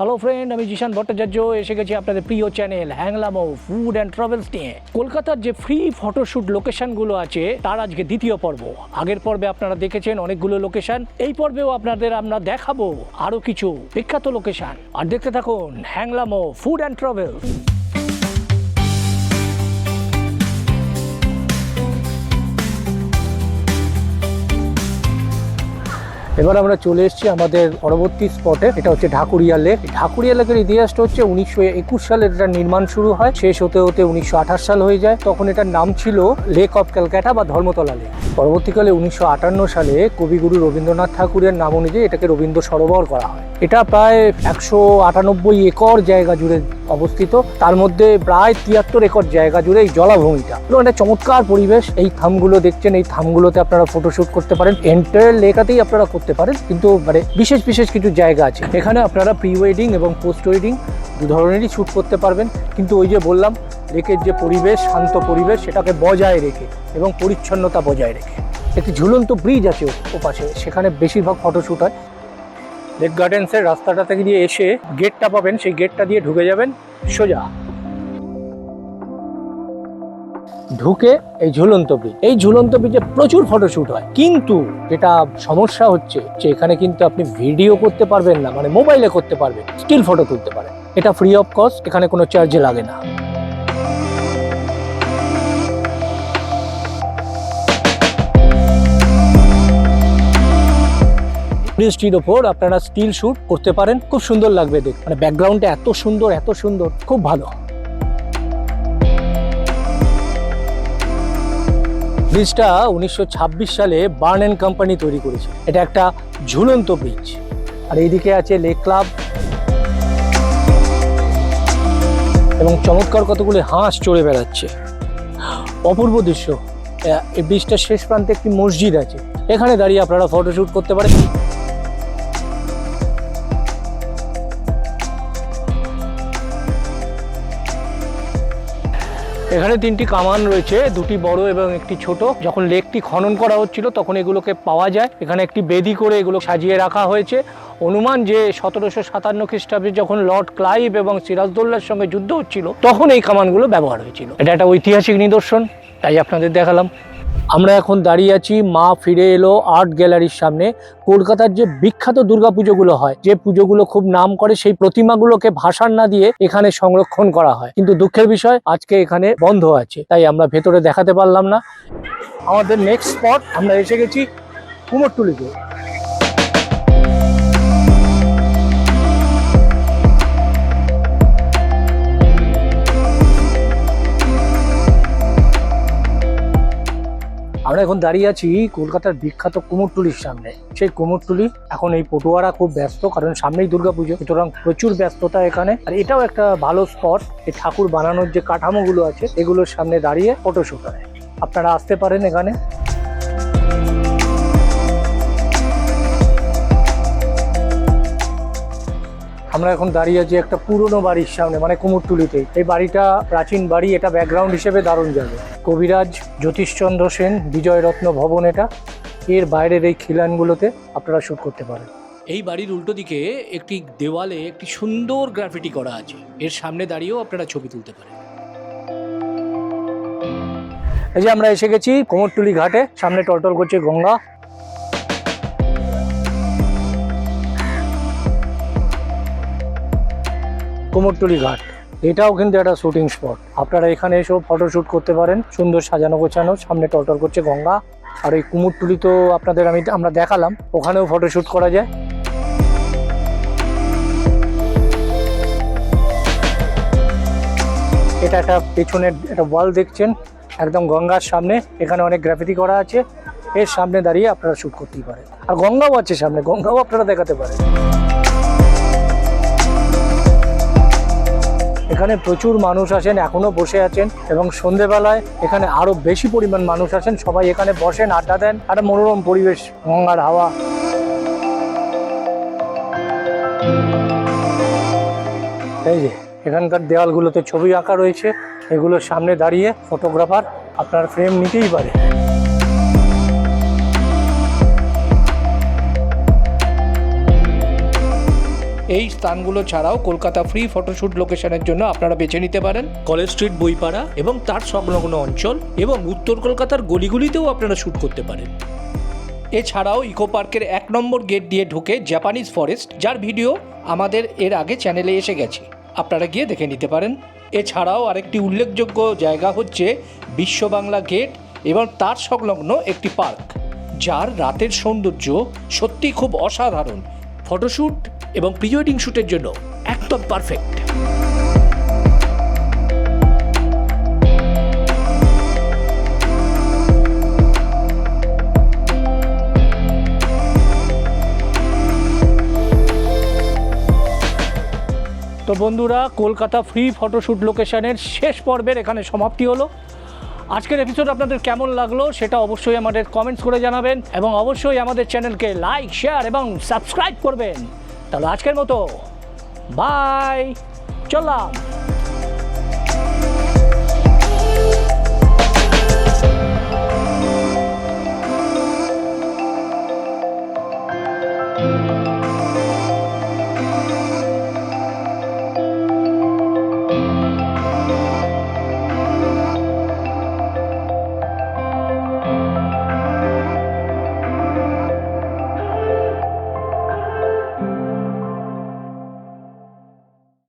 Hello friend আমি জিশান ভট্টাচার্য। এসে গেছি আপনাদের প্রিয় channel Hanglamo food and travels নিয়ে। কলকাতার যে ফ্রি ফটোশ্যুট লোকেশনগুলো আছে, তার আজকে দ্বিতীয় পর্ব। আগের পর্বে আপনারা দেখেছেন অনেকগুলো লোকেশন এই পর্বেও আপনাদের আমরা দেখাবো আরও কিছু বিখ্যাত লোকেশন আর দেখতে থাকুন হ্যাংলামো ফুড অ্যান্ড ট্রাভেলস। এবার আমরা চলে এসেছি আমাদের পরবর্তী স্পটে এটা হচ্ছে ঢাকুরিয়া লেক ঢাকুরিয়া লেকের ইতিহাসটা হচ্ছে উনিশশো একুশ সালে এটা নির্মাণ শুরু হয়। শেষ হতে হতে উনিশশো আঠাশ সাল হয়ে যায়। তখন এটার নাম ছিল লেক অফ ক্যালকাটা বা ধর্মতলা লেক পরবর্তীকালে উনিশশো আটান্ন সালে কবিগুরু রবীন্দ্রনাথ ঠাকুরের নাম অনুযায়ী এটাকে রবীন্দ্র সরোবর করা হয়। এটা প্রায় একশো আটানব্বই একর জায়গা জুড়ে অবস্থিত। তার মধ্যে প্রায় তিয়াত্তর একর জায়গা জুড়ে এই জলাভূমিটা। এবং একটা চমৎকার পরিবেশ। এই থামগুলো দেখছেন, এই থামগুলোতে আপনারা ফটোশুট করতে পারেন। এন্টায়ার লেখাতেই আপনারা করতে পারেন। কিন্তু মানে বিশেষ বিশেষ কিছু জায়গা আছে। এখানে আপনারা প্রি ওয়েডিং এবং পোস্ট ওয়েডিং দু ধরনেরই শ্যুট করতে পারবেন। কিন্তু ওই যে বললাম, লেকের যে পরিবেশ, শান্ত পরিবেশ, সেটাকে বজায় রেখে এবং পরিচ্ছন্নতা বজায় রেখে। একটি ঝুলন্ত ব্রিজ আছে ওপাশে। সেখানে বেশিরভাগ ফটোশ্যুট হয়। লেক গার্ডেন্সের রাস্তাটা থেকে দিয়ে এসে গেটটা পাবেন, সেই গেটটা দিয়ে ঢুকে যাবেন সোজা। ঢুকে এই ঝুলন্ত ব্রিজ এই ঝুলন্ত ব্রিজে প্রচুর ফটোশ্যুট হয়। কিন্তু যেটা সমস্যা হচ্ছে যে এখানে কিন্তু আপনি ভিডিও করতে পারবেন না মানে মোবাইলে করতে পারবেন স্টিল ফটো তুলতে পারেন। এটা ফ্রি অফ কস্ট এখানে কোনো চার্জ লাগে না। ব্রিজটির ওপর আপনারা স্টিল শুট করতে পারেন। খুব সুন্দর লাগবে দেখ মানে ব্যাকগ্রাউন্ডটা এত সুন্দর এত সুন্দর, খুব ভালো। ব্রিজটা উনিশশো ছাব্বিশ সালে বার্ন অ্যান্ড কোম্পানি তৈরি করেছে। এটা একটা ঝুলন্ত ব্রিজ আর এইদিকে আছে লেক ক্লাব এবং চমৎকার কতগুলি হাঁস চড়ে বেড়াচ্ছে। অপূর্ব দৃশ্য। এই ব্রিজটার শেষ প্রান্তে একটি মসজিদ আছে। এখানে দাঁড়িয়ে আপনারা ফটোশ্যুট করতে পারেন। এখানে তিনটি কামান রয়েছে, দুটি বড় এবং একটি ছোট। যখন লেকটি খনন করা হচ্ছিল, তখন এগুলোকে পাওয়া যায়। এখানে একটি বেদি করে এগুলো সাজিয়ে রাখা হয়েছে। অনুমান যে সতেরোশো সাতান্ন খ্রিস্টাব্দে যখন লর্ড ক্লাইভ এবং সিরাজদৌল্লার সঙ্গে যুদ্ধ হচ্ছিল, তখন এই কামানগুলো ব্যবহার হয়েছিল। এটা একটা ঐতিহাসিক নিদর্শন, তাই আপনাদের দেখালাম। আমরা এখন দাঁড়িয়ে আছি, মা ফিরে এলো আর্ট গ্যালারির সামনে। কলকাতার যে বিখ্যাত দুর্গাপুজোগুলো হয়, যে পুজোগুলো খুব নাম করে, সেই প্রতিমাগুলোকে ভাষার না দিয়ে এখানে সংরক্ষণ করা হয়। কিন্তু দুঃখের বিষয়, আজকে এখানে বন্ধ আছে, তাই আমরা ভেতরে দেখাতে পারলাম না। আমাদের নেক্সট স্পট আমরা এসে গেছি কুমোরটুলিতে। আমরা এখন দাঁড়িয়ে আছি কলকাতার বিখ্যাত কুমোরটুলির সামনে। সেই কুমোরটুলি এখন এই পটুয়ারা খুব ব্যস্ত, কারণ সামনেই দুর্গাপুজো, সুতরাং প্রচুর ব্যস্ততা এখানে। আর এটাও একটা ভালো স্পট, এই ঠাকুর বানানোর যে কাঠামোগুলো আছে, এগুলোর সামনে দাঁড়িয়ে ফটোশুট হয়। আপনারা আসতে পারেন এখানে। আমরা এখন দাঁড়িয়ে আছি একটা পুরনো বাড়ির সামনে মানে কুমোরটুলিতেই। এই বাড়িটা প্রাচীন বাড়ি এটা ব্যাকগ্রাউন্ড হিসেবে দারুণ যাবে। কবিরাজ জ্যোতিষচন্দ্র সেন বিজয়রত্ন ভবন এটা। এর বাইরের এই খিলানগুলোতে আপনারা শ্যুট করতে পারেন। এই বাড়ির উল্টো দিকে একটি দেওয়ালে একটি সুন্দর গ্রাফিটি করা আছে। এর সামনে দাঁড়িয়েও আপনারা ছবি তুলতে পারেন। এই যে আমরা এসে গেছি কোমরটুলি ঘাটে। সামনে টলটল করছে গঙ্গা। কোমরটুলি ঘাট। এটাও কিন্তু একটা শুটিং স্পট আপনারা এখানে এসেও ফটোশ্যুট করতে পারেন। সুন্দর সাজানো গোছানো, সামনে টলটল করছে গঙ্গা। আর এই কুমোরটুলি তো আপনাদের আমি আমরা দেখালাম, ওখানেও ফটোশ্যুট করা যায়। এটা একটা পেছনের একটা ওয়াল দেখছেন, একদম গঙ্গার সামনে। এখানে অনেক গ্রাফিতি করা আছে। এর সামনে দাঁড়িয়ে আপনারা শ্যুট করতেই পারেন। আর গঙ্গাও আছে সামনে, গঙ্গাও আপনারা দেখাতে পারেন। এখানে প্রচুর মানুষ আসেন, এখনও বসে আছেন এবং সন্ধেবেলায় এখানে আরও বেশি পরিমাণ মানুষ আসেন। সবাই এখানে বসেন, আড্ডা দেন, একটা মনোরম পরিবেশ, গঙ্গার হাওয়া। এই যে, এখানকার দেওয়ালগুলোতে ছবি আঁকা রয়েছে। এগুলোর সামনে দাঁড়িয়ে ফটোগ্রাফার আপনার ফ্রেম নিতেই পারে। এই স্থানগুলো ছাড়াও কলকাতা ফ্রি ফটোশ্যুট লোকেশনের জন্য আপনারা বেছে নিতে পারেন। কলেজ স্ট্রিট বইপাড়া এবং তার সংলগ্ন অঞ্চল এবং উত্তর কলকাতার গলিগুলিতেও আপনারা শ্যুট করতে পারেন। এছাড়াও ইকো পার্কের এক নম্বর গেট দিয়ে ঢুকে জাপানিজ ফরেস্ট যার ভিডিও আমাদের এর আগে চ্যানেলে এসে গেছে। আপনারা গিয়ে দেখে নিতে পারেন। এছাড়াও আরেকটি উল্লেখযোগ্য জায়গা হচ্ছে বিশ্ব বাংলা গেট এবং তার সংলগ্ন একটি পার্ক, যার রাতের সৌন্দর্য সত্যি খুব অসাধারণ। ফটোশ্যুট এবং প্রি ওয়েডিং শ্যুটের জন্য একদম পারফেক্ট। তো বন্ধুরা, কলকাতা ফ্রি ফটোশ্যুট লোকেশনের শেষ পর্বের এখানে সমাপ্তি হলো। আজকের এপিসোড আপনাদের কেমন লাগল সেটা অবশ্যই আমাদের কমেন্টস করে জানাবেন এবং অবশ্যই আমাদের চ্যানেলকে লাইক শেয়ার এবং সাবস্ক্রাইব করবেন। তাহলে আজকের মতো বাই চললাম।